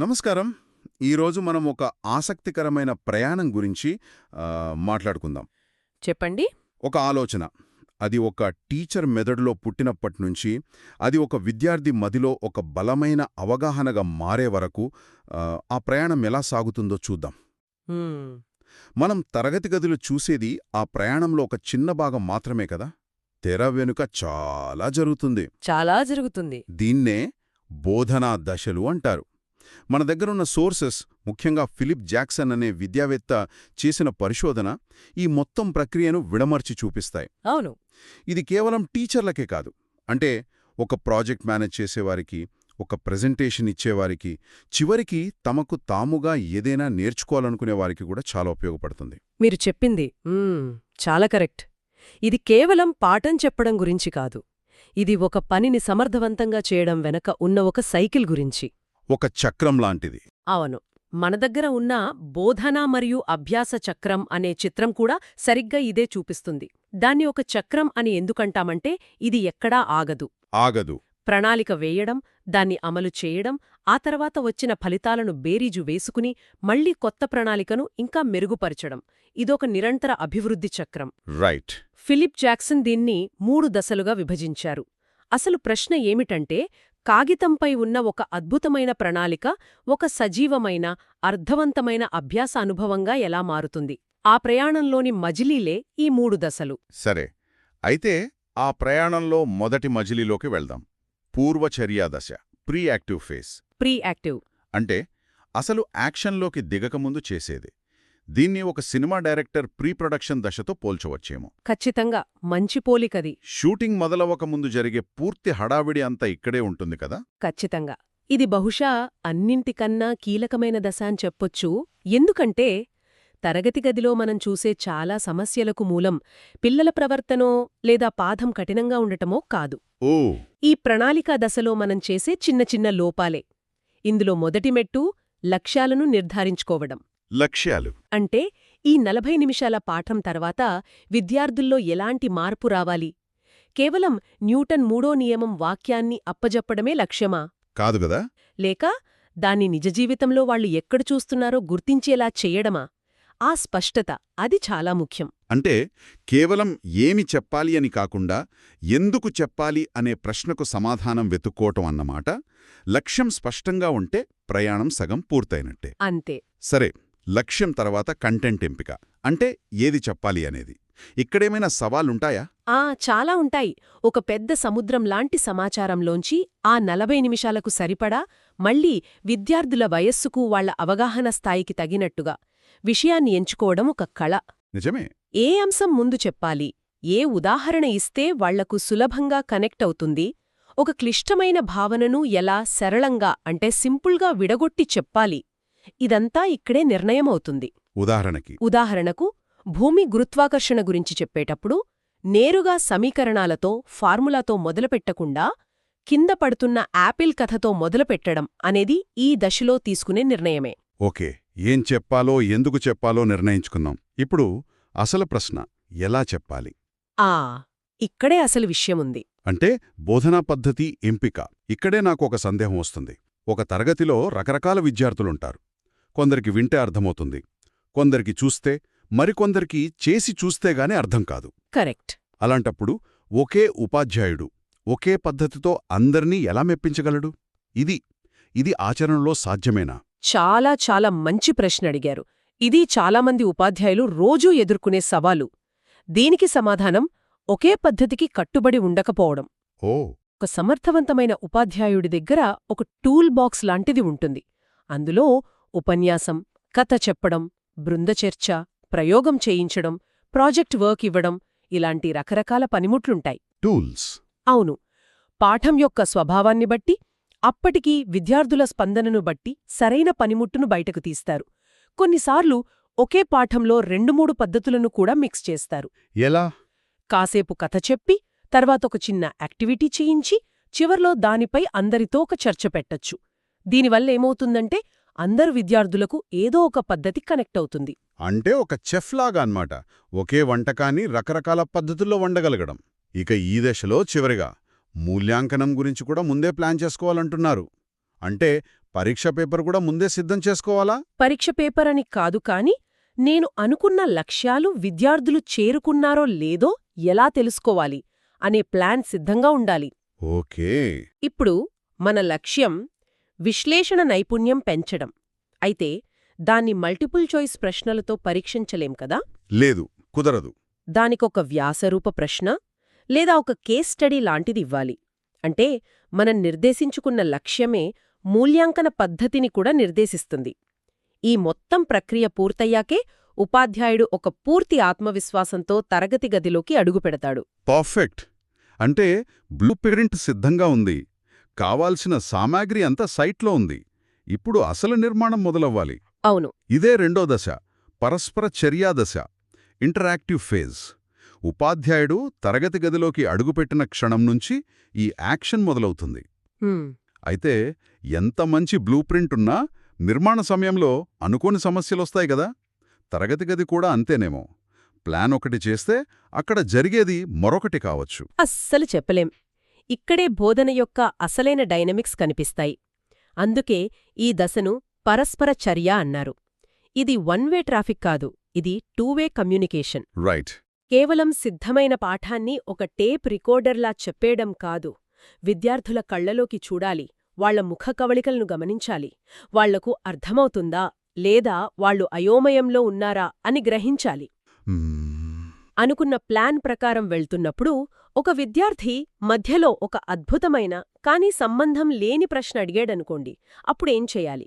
నమస్కారం. ఈరోజు మనం ఒక ఆసక్తికరమైన ప్రయాణం గురించి మాట్లాడుకుందాం. చెప్పండి. ఒక ఆలోచన. అది ఒక టీచర్ మెదడులో పుట్టినప్పటి నుంచి అది ఒక విద్యార్థి మదిలో ఒక బలమైన అవగాహనగా మారే వరకు ఆ, ప్రయాణం ఎలా సాగుతుందో చూద్దాం. మనం తరగతి గదిలో చూసేది ఆ ప్రయాణంలో ఒక చిన్న భాగం మాత్రమే కదా? తెర వెనుక చాలా జరుగుతుంది. చాలా జరుగుతుంది. దీన్నే బోధనా దశలు అంటారు. మన దగ్గరున్న సోర్సెస్ ముఖ్యంగా ఫిలిప్ జాక్సన్ అనే విద్యావేత్త చేసిన పరిశోధన ఈ మొత్తం ప్రక్రియను విడమర్చి చూపిస్తాయి. అవును. ఇది కేవలం టీచర్లకే కాదు. అంటే ఒక ప్రాజెక్ట్ మేనేజ్ చేసేవారికి ఒక ప్రెజెంటేషన్ ఇచ్చేవారికి చివరికి తమకు తాముగా ఏదైనా నేర్చుకోవాలనుకునే వారికి కూడా చాలా ఉపయోగపడుతుంది. మీరు చెప్పింది చాలా కరెక్ట్. ఇది కేవలం పాఠం చెప్పడం గురించి కాదు. ఇది ఒక పనిని సమర్థవంతంగా చేయడం వెనక ఉన్న ఒక సైకిల్ గురించి. ఒక చక్రం లాంటిది. అవును. మన దగ్గర ఉన్న బోధన మరియు అభ్యాస చక్రం అనే చిత్రం కూడా సరిగ్గా ఇదే చూపిస్తుంది. దాన్ని ఒక చక్రం అని ఎందుకంటామంటే ఇది ఎక్కడా ఆగదు. ఆగదు. ప్రణాళిక వేయడం దాన్ని అమలు చేయడం ఆ తర్వాత వచ్చిన ఫలితాలను బేరీజు వేసుకుని మళ్ళీ కొత్త ప్రణాళికను ఇంకా మెరుగుపరచడం. ఇదొక నిరంతర అభివృద్ధి చక్రం. రైట్. ఫిలిప్ జాక్సన్ దీన్ని మూడు దశలుగా విభజించారు. అసలు ప్రశ్న ఏమిటంటే కాగితంపై ఉన్న ఒక అద్భుతమైన ప్రణాళిక ఒక సజీవమైన అర్థవంతమైన అభ్యాస అనుభవంగా ఎలా మారుతుంది? ఆ ప్రయాణంలోని మజిలీలే ఈ మూడు దశలు. సరే అయితే ఆ ప్రయాణంలో మొదటి మజిలీలోకి వెళ్దాం. పూర్వచర్యా దశ pre active phase pre active. అంటే అసలు యాక్షన్లోకి దిగకముందు చేసేది. దీన్ని ఒక సినిమా డైరెక్టర్ ప్రీ ప్రొడక్షన్ దశతో పోల్చవచ్చేమో. ఖచ్చితంగా. మంచి పోలికది. షూటింగ్ మొదలవకముందు జరిగే పూర్తి హడావిడి అంతా ఇక్కడే ఉంటుంది కదా? ఖచ్చితంగా. ఇది బహుశా అన్నింటికన్నా కీలకమైన దశ అని చెప్పొచ్చు. ఎందుకంటే తరగతి గదిలో మనం చూసే చాలా సమస్యలకు మూలం పిల్లల ప్రవర్తనో లేదా పాఠం కఠినంగా ఉండటమో కాదు. ఓ! ఈ ప్రణాళికా దశలో మనం చేసే చిన్న చిన్న లోపాలే. ఇందులో మొదటి మెట్టు లక్ష్యాలను నిర్ధారించుకోవడం. లక్ష్యాలు. అంటే ఈ నలభై నిమిషాల పాఠం తర్వాత విద్యార్థుల్లో ఎలాంటి మార్పు రావాలి? కేవలం న్యూటన్ మూడో నియమం వాక్యాన్ని అప్పజెప్పడమే లక్ష్యమా? కాదు గదా లేక దాన్ని నిజ జీవితంలో వాళ్ళు ఎక్కడ చూస్తున్నారో గుర్తించేలా చెయ్యడమా ఆ స్పష్టత అది చాలా ముఖ్యం. అంటే కేవలం ఏమి చెప్పాలి అని కాకుండా ఎందుకు చెప్పాలి అనే ప్రశ్నకు సమాధానం వెతుక్కోవటం అన్నమాట. లక్ష్యం స్పష్టంగా ఉంటే ప్రయాణం సగం పూర్తయినట్టే. అంతే. సరే లక్ష్యం తర్వాత కంటెంట్ ఎంపిక. అంటే ఏది చెప్పాలి అనేది. ఇక్కడేమైనా సవాలుంటాయా? ఆ చాలా ఉంటాయి. ఒక పెద్ద సముద్రం లాంటి సమాచారంలోంచి ఆ నలభై నిమిషాలకు సరిపడా మళ్ళీ విద్యార్థుల వయస్సుకు వాళ్ళ అవగాహన స్థాయికి తగినట్టుగా. విషయాన్ని ఎంచుకోవడం ఒక కళ. నిజమే. ఏ అంశం ముందు చెప్పాలి? ఏ ఉదాహరణ ఇస్తే వాళ్ళకు సులభంగా కనెక్ట్ అవుతుంది? ఒక క్లిష్టమైన భావనను ఎలా సరళంగా అంటే సింపుల్గా విడగొట్టి చెప్పాలి? ఇదంతా ఇక్కడే నిర్ణయమవుతుంది. ఉదాహరణకి ఉదాహరణకు భూమి గురుత్వాకర్షణ గురించి చెప్పేటప్పుడు నేరుగా సమీకరణాలతో ఫార్ములాతో మొదలుపెట్టకుండా కింద పడుతున్న యాపిల్ కథతో మొదలుపెట్టడం అనేది ఈ దశలో తీసుకునే నిర్ణయమే. ఓకే ఏం చెప్పాలో ఎందుకు చెప్పాలో నిర్ణయించుకున్నాం ఇప్పుడు అసలు ప్రశ్న ఎలా చెప్పాలి? ఆ ఇక్కడే అసలు విషయముంది. అంటే బోధనా పద్ధతి ఎంపిక. ఇక్కడే నాకు ఒక సందేహం వస్తుంది. ఒక తరగతిలో రకరకాల విద్యార్థులుంటారు. కొందరికి వింటే అర్థమవుతుంది. కొందరికి చూస్తే మరికొందరికి చేసి చూస్తేగానే అర్థం కాదు. కరెక్ట్. అలాంటప్పుడు ఒకే ఉపాధ్యాయుడు ఒకే పద్ధతితో అందర్నీ ఎలా మెప్పించగలడు? ఇది ఇది ఆచరణలో సాధ్యమేనా? చాలా చాలా మంచి ప్రశ్న అడిగారు. ఇది చాలామంది ఉపాధ్యాయులు రోజూ ఎదుర్కొనే సవాలు. దీనికి సమాధానం ఒకే పద్ధతికి కట్టుబడి ఉండకపోవడం. ఓ! ఒక సమర్థవంతమైన ఉపాధ్యాయుడి దగ్గర ఒక టూల్ బాక్స్ లాంటిది ఉంటుంది. అందులో ఉపన్యాసం కథ చెప్పడం బృందచర్చ ప్రయోగం చేయించడం ప్రాజెక్ట్ వర్క్ ఇవ్వడం ఇలాంటి రకరకాల పనిముట్లుంటాయి. టూల్స్. అవును. పాఠం యొక్క స్వభావాన్ని బట్టి అప్పటికీ విద్యార్థుల స్పందనను బట్టి సరైన పనిముట్టును బయటకు తీస్తారు. కొన్నిసార్లు ఒకే పాఠంలో రెండు మూడు పద్ధతులను కూడా మిక్స్ చేస్తారు. ఎలా? కాసేపు కథ చెప్పి తర్వాత ఒక చిన్న యాక్టివిటీ చేయించి చివర్లో దానిపై అందరితో ఒక చర్చ పెట్టొచ్చు. దీనివల్ల ఏమవుతుందంటే అందరు విద్యార్థులకు ఏదో ఒక పద్ధతి కనెక్ట్ అవుతుంది. అంటే ఒక చెఫ్లాగా అన్నమాట. ఒకే వంటకాన్ని రకరకాల పద్ధతుల్లో వండగలగడం. ఇక ఈ దశలో చివరిగా మూల్యాంకనం గురించి కూడా ముందే ప్లాన్ చేసుకోవాలంటున్నారు. అంటే పరీక్ష పేపర్ కూడా ముందే సిద్ధం చేసుకోవాలా? పరీక్ష పేపర్ అని కాదు కాని నేను అనుకున్న లక్ష్యాలు విద్యార్థులు చేరుకున్నారో లేదో ఎలా తెలుసుకోవాలి అనే ప్లాన్ సిద్ధంగా ఉండాలి. ఓకే. ఇప్పుడు మన లక్ష్యం విశ్లేషణ నైపుణ్యం పెంచడం. అయితే దాన్ని మల్టిపుల్ చాయిస్ ప్రశ్నలతో పరీక్షించలేం కదా? లేదు కుదరదు. దానికొక వ్యాసరూప ప్రశ్న లేదా ఒక కేస్ స్టడీ లాంటిది ఇవ్వాలి. అంటే మనం నిర్దేశించుకున్న లక్ష్యమే మూల్యాంకన పద్ధతిని కూడా నిర్దేశిస్తుంది. ఈ మొత్తం ప్రక్రియ పూర్తయ్యాకే ఉపాధ్యాయుడు ఒక పూర్తి ఆత్మవిశ్వాసంతో తరగతి గదిలోకి అడుగుపెడతాడు. పర్ఫెక్ట్. అంటే బ్లూ ప్రింట్ సిద్ధంగా ఉంది. కావాల్సిన సామాగ్రి అంతా సైట్లో ఉంది. ఇప్పుడు అసలు నిర్మాణం మొదలవ్వాలి. అవును. ఇదే రెండో దశ పరస్పర చర్యా దశ ఇంటరాక్టివ్ ఫేజ్. ఉపాధ్యాయుడు తరగతి గదిలోకి అడుగుపెట్టిన క్షణం నుంచి ఈ యాక్షన్ మొదలవుతుంది. అయితే ఎంత మంచి బ్లూ ప్రింట్ ఉన్నా నిర్మాణ సమయంలో అనుకోని సమస్యలొస్తాయి గదా తరగతి గది కూడా అంతేనేమో. ప్లాన్ ఒకటి చేస్తే అక్కడ జరిగేది మరొకటి కావచ్చు. అస్సలు చెప్పలేం. ఇక్కడే బోధన యొక్క అసలైన డైనమిక్స్ కనిపిస్తాయి. అందుకే ఈ దశను పరస్పర చర్య అన్నారు. ఇది వన్ వే ట్రాఫిక్ కాదు ఇది టూ వే కమ్యూనికేషన్. రైట్. కేవలం సిద్ధమైన పాఠాన్ని ఒక టేప్ రికార్డర్లా చెప్పేయడం కాదు. విద్యార్థుల కళ్ళలోకి చూడాలి వాళ్ళ ముఖ కవళికలను గమనించాలి. వాళ్ళకు అర్థమవుతుందా లేదా వాళ్ళు అయోమయంలో ఉన్నారా అని గ్రహించాలి. అనుకున్న ప్లాన్ ప్రకారం వెళ్తున్నప్పుడు ఒక విద్యార్థి మధ్యలో ఒక అద్భుతమైన కానీ సంబంధం లేని ప్రశ్న అడిగాడనుకోండి అప్పుడేం చేయాలి?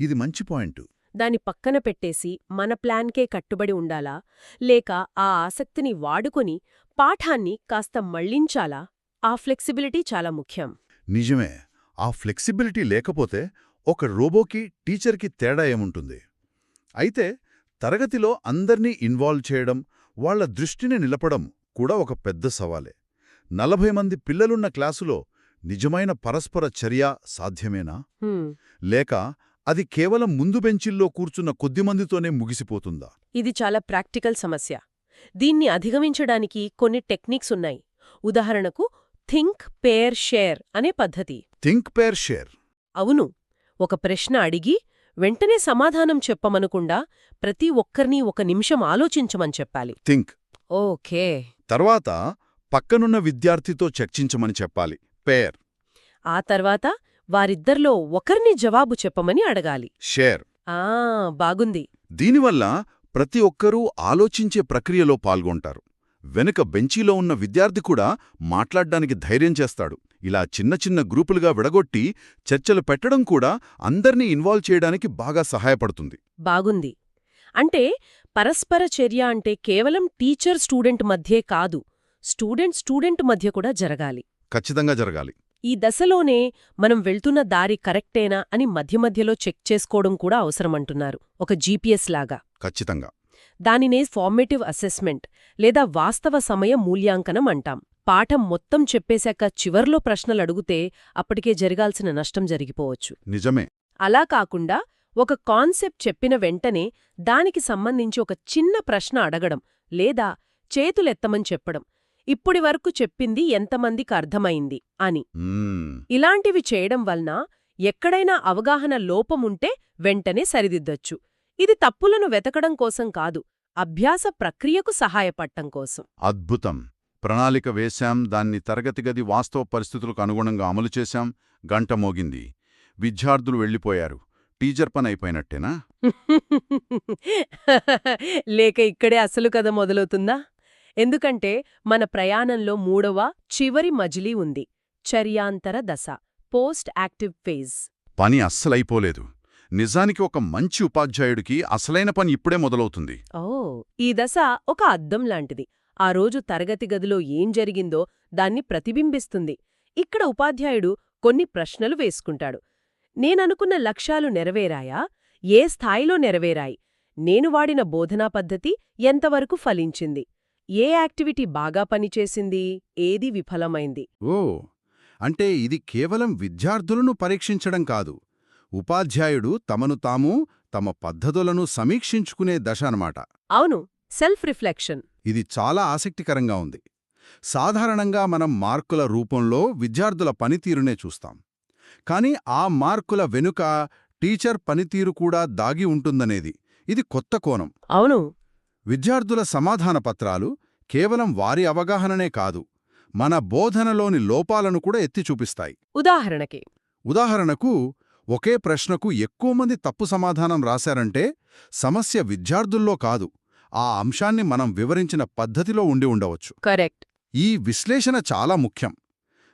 ఇది మంచి పాయింట్. దాని పక్కన పెట్టేసి మన ప్లాన్కే కట్టుబడి ఉండాలా? లేక ఆ ఆసక్తిని వాడుకొని పాఠాన్ని కాస్త మళ్ళించాలా? ఆ ఫ్లెక్సిబిలిటీ చాలా ముఖ్యం. నిజమే. ఆ ఫ్లెక్సిబిలిటీ లేకపోతే ఒక రోబోకి టీచర్కి తేడా ఏముంటుంది? అయితే తరగతిలో అందర్నీ ఇన్వాల్వ్ చేయడం వాళ్ళ దృష్టిని నిలపడం కూడా ఒక పెద్ద సవాలే. నలభై మంది పిల్లలున్న క్లాసులో నిజమైన పరస్పర చర్య సాధ్యమేనా? లేక అది కేవలం ముందు బెంచిల్లో కూర్చున్న కొద్దిమందితోనే ముగిసిపోతుందా? ఇది చాలా ప్రాక్టికల్ సమస్య. దీన్ని అధిగమించడానికి కొన్ని టెక్నిక్స్ ఉన్నాయి. ఉదాహరణకు థింక్ పేర్ షేర్ అనే పద్ధతి. Think pair share. అవును. ఒక ప్రశ్న అడిగి వెంటనే సమాధానం చెప్పమనకుండా ప్రతి ఒక్కర్నీ ఒక నిమిషం ఆలోచించమని చెప్పాలి. థింక్. ఓకే. తర్వాత పక్కనున్న విద్యార్థితో చర్చించమని చెప్పాలి. పేర్. ఆ తర్వాత వారిద్దర్లో ఒకరిని జవాబు చెప్పమని అడగాలి. షేర్. ఆ బాగుంది. దీనివల్ల ప్రతి ఒక్కరూ ఆలోచించే ప్రక్రియలో పాల్గొంటారు. వెనుక బెంచీలో ఉన్న విద్యార్థి కూడా మాట్లాడ్డానికి ధైర్యం చేస్తాడు. ఇలా చిన్న చిన్న గ్రూపులుగా విడగొట్టి చర్చలు పెట్టడం కూడా అందర్నీ ఇన్వాల్వ్ చేయడానికి బాగా సహాయపడుతుంది. బాగుంది. అంటే పరస్పర చర్య అంటే కేవలం టీచర్ స్టూడెంట్ మధ్యే కాదు స్టూడెంట్ స్టూడెంట్ మధ్య కూడా జరగాలి. ఖచ్చితంగా జరగాలి. ఈ దశలోనే మనం వెళ్తున్న దారి కరెక్టేనా అని మధ్య మధ్యలో చెక్ చేసుకోవడం కూడా అవసరమంటున్నారు ఒక జీపీఎస్ లాగా. ఖచ్చితంగా. దానినే ఫార్మేటివ్ అసెస్మెంట్ లేదా వాస్తవ సమయ మూల్యాంకనం అంటాం. పాఠం మొత్తం చెప్పేశాక చివర్లో ప్రశ్నలు అడుగుతే అప్పటికే జరగాల్సిన నష్టం జరిగిపోవచ్చు. నిజమే. అలా కాకుండా ఒక కాన్సెప్ట్ చెప్పిన వెంటనే దానికి సంబంధించి ఒక చిన్న ప్రశ్న అడగడం లేదా చేతులెత్తమని చెప్పడం ఇప్పటి వరకు చెప్పింది ఎంతమందికి అర్థమైంది అని. ఇలాంటివి చేయడం వలన ఎక్కడైనా అవగాహన లోపముంటే వెంటనే సరిదిద్దొచ్చు. ఇది తప్పులను వెతకడం కోసం కాదు అభ్యాస ప్రక్రియకు సహాయపడటం కోసం. అద్భుతం. ప్రణాళిక వేశాం దాన్ని తరగతి గది వాస్తవ పరిస్థితులకు అనుగుణంగా అమలు చేశాం గంట మోగింది. విద్యార్థులు వెళ్ళిపోయారు. టీచర్ పని అయిపోయినట్టేనా? లేక ఇక్కడే అసలు కథ మొదలవుతుందా? ఎందుకంటే మన ప్రయాణంలో మూడవ చివరి మజిలీ ఉంది చర్యాంతర దశ పోస్ట్ యాక్టివ్ ఫేజ్. పని అస్సలైపోలేదు. నిజానికి ఒక మంచి ఉపాధ్యాయుడికి అసలైన పని ఇప్పుడే మొదలవుతుంది. ఓ ఈ దశ ఒక అద్దం లాంటిది. ఆ రోజు తరగతి గదిలో ఏం జరిగిందో దాన్ని ప్రతిబింబిస్తుంది. ఇక్కడ ఉపాధ్యాయుడు కొన్ని ప్రశ్నలు వేసుకుంటాడు. నేననుకున్న లక్ష్యాలు నెరవేరాయా? ఏ స్థాయిలో నెరవేరాయి? నేను వాడిన బోధనా పద్ధతి ఎంతవరకు ఫలించింది? ఏ యాక్టివిటీ బాగా పనిచేసింది? ఏది విఫలమైంది? ఓ అంటే ఇది కేవలం విద్యార్థులను పరీక్షించడం కాదు. ఉపాధ్యాయుడు తమను తాము తమ పద్ధతులను సమీక్షించుకునే దశ అన్నమాట. అవును సెల్ఫ్ రిఫ్లెక్షన్ ఇది చాలా ఆసక్తికరంగా ఉంది. సాధారణంగా మనం మార్కుల రూపంలో విద్యార్థుల పనితీరునే చూస్తాం. కానీ ఆ మార్కుల వెనుక టీచర్ పనితీరు కూడా దాగి ఉంటుందనేది. ఇది కొత్త కోణం. అవును. విద్యార్థుల సమాధాన పత్రాలు కేవలం వారి అవగాహననే కాదు మన బోధనలోని లోపాలను కూడా ఎత్తి చూపిస్తాయి. ఉదాహరణకి ఉదాహరణకు ఒకే ప్రశ్నకు ఎక్కువ మంది తప్పు సమాధానం రాశారంటే సమస్య విద్యార్థుల్లో కాదు. ఆ అంశాన్ని మనం వివరించిన పద్ధతిలో ఉండి ఉండవచ్చు. కరెక్ట్. ఈ విశ్లేషణ చాలా ముఖ్యం.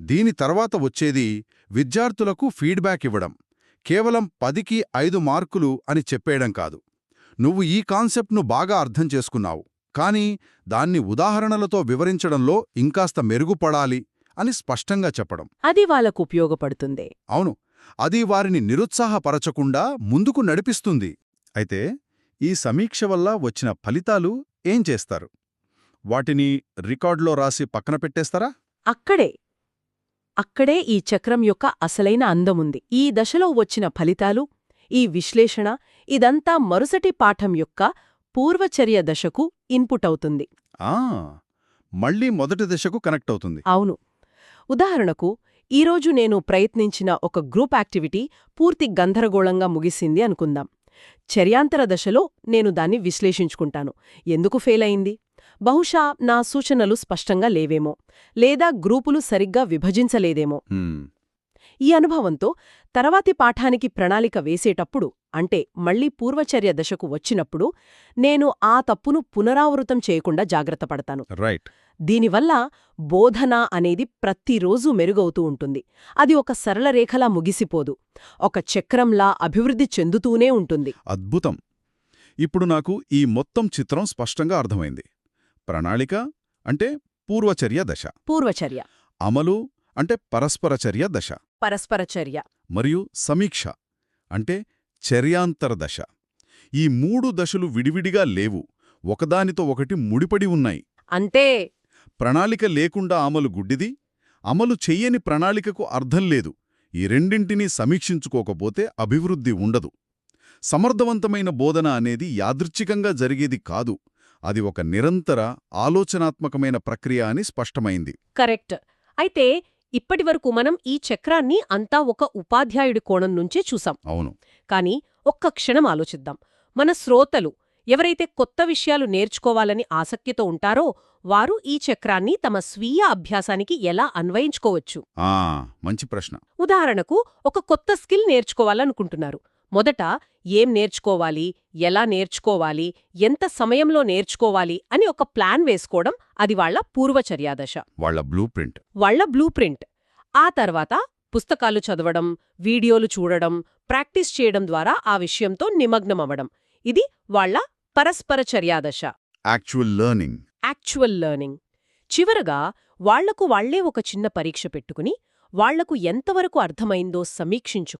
దీని తర్వాత వచ్చేది విద్యార్థులకు ఫీడ్బ్యాక్ ఇవ్వడం. కేవలం పదికి ఐదు మార్కులు అని చెప్పేయడం కాదు. నువ్వు ఈ కాన్సెప్ట్ను బాగా అర్థం చేసుకున్నావు. కానీ దాన్ని ఉదాహరణలతో వివరించడంలో ఇంకాస్త మెరుగుపడాలి అని స్పష్టంగా చెప్పడం. అది వాళ్ళకు ఉపయోగపడుతుంది. అవును. అది వారిని నిరుత్సాహపరచకుండా ముందుకు నడిపిస్తుంది. అయితే ఈ సమీక్ష వల్ల వచ్చిన ఫలితాలు ఏం చేస్తారు? వాటిని రికార్డులో రాసి పక్కన పెట్టేస్తారా? అక్కడే. అక్కడే ఈ చక్రం యొక్క అసలైన అందముంది ఈ దశలో వచ్చిన ఫలితాలు ఈ విశ్లేషణ ఇదంతా మరుసటి పాఠం యొక్క పూర్వచర్య దశకు ఇన్పుట్ అవుతుంది. ఆ! మళ్ళీ మొదటి దశకు కనెక్ట్ అవుతుంది. అవును. ఉదాహరణకు ఈరోజు నేను ప్రయత్నించిన ఒక గ్రూప్ యాక్టివిటీ పూర్తి గందరగోళంగా ముగిసింది అనుకుందాం. చర్యాంతర దశలో నేను దాన్ని విశ్లేషించుకుంటాను. ఎందుకు ఫెయిల్ అయింది? బహుశా నా సూచనలు స్పష్టంగా లేవేమో లేదా గ్రూపులు సరిగ్గా విభజించలేదేమో. ఈ అనుభవంతో తర్వాతి పాఠానికి ప్రణాళిక వేసేటప్పుడు అంటే మళ్ళీ పూర్వచర్య దశకు వచ్చినప్పుడు నేను ఆ తప్పును పునరావృతం చేయకుండా జాగ్రత్త పడతాను. రైట్. దీనివల్ల బోధన అనేది ప్రతిరోజూ మెరుగవుతూ ఉంటుంది. అది ఒక సరళ రేఖలా ముగిసిపోదు. ఒక చక్రంలా అభివృద్ధి చెందుతూనే ఉంటుంది. అద్భుతం. ఇప్పుడు నాకు ఈ మొత్తం చిత్రం స్పష్టంగా అర్థమైంది. ప్రణాళిక అంటే పూర్వచర్య దశ. పూర్వచర్య. అమలు అంటే పరస్పర చర్య దశ. పరస్పర చర్య. మరియు సమీక్ష అంటే చర్యాంతర దశ. ఈ మూడు దశలు విడివిడిగా లేవు. ఒకదానితో ఒకటి ముడిపడి ఉన్నాయి. అంతే ప్రణాళిక లేకుండా అమలు గుడ్డిది. అమలు చెయ్యని ప్రణాళికకు అర్థం లేదు. ఈ రెండింటినీ సమీక్షించుకోకపోతే అభివృద్ధి ఉండదు. సమర్థవంతమైన బోధన అనేది యాదృచ్ఛికంగా జరిగేది కాదు. అది ఒక నిరంతర ఆలోచనాత్మకమైన ప్రక్రియ అని స్పష్టమైంది. కరెక్ట్. అయితే ఇప్పటివరకు మనం ఈ చక్రాన్ని అంతా ఒక ఉపాధ్యాయుడి కోణం నుంచే చూసాం. అవును. కానీ ఒక్క క్షణం ఆలోచిద్దాం. మన శ్రోతలు ఎవరైతే కొత్త విషయాలు నేర్చుకోవాలని ఆసక్తితో ఉంటారో వారు ఈ చక్రాన్ని తమ స్వీయ అభ్యాసానికి ఎలా అన్వయించుకోవచ్చు? మంచి ప్రశ్న. ఉదాహరణకు ఒక కొత్త స్కిల్ నేర్చుకోవాలనుకుంటున్నారు. మొదట ఏం నేర్చుకోవాలి ఎలా నేర్చుకోవాలి ఎంత సమయంలో నేర్చుకోవాలి అని ఒక ప్లాన్ వేసుకోవడం అది వాళ్ళ పూర్వచర్యాదశ వాళ్ళ బ్లూ ప్రింట్ వాళ్ళ బ్లూ ప్రింట్ ఆ తర్వాత పుస్తకాలు చదవడం వీడియోలు చూడడం ప్రాక్టీస్ చేయడం ద్వారా ఆ విషయంతో నిమగ్నమవ్వడం. ఇది వాళ్ళ పరస్పర చర్యాదశ యాక్చువల్ లెర్నింగ్ యాక్చువల్ లెర్నింగ్ చివరగా వాళ్ళకు వాళ్ళే ఒక చిన్న పరీక్ష పెట్టుకుని వాళ్ళకు ఎంతవరకు అర్థమైందో సమీక్షించు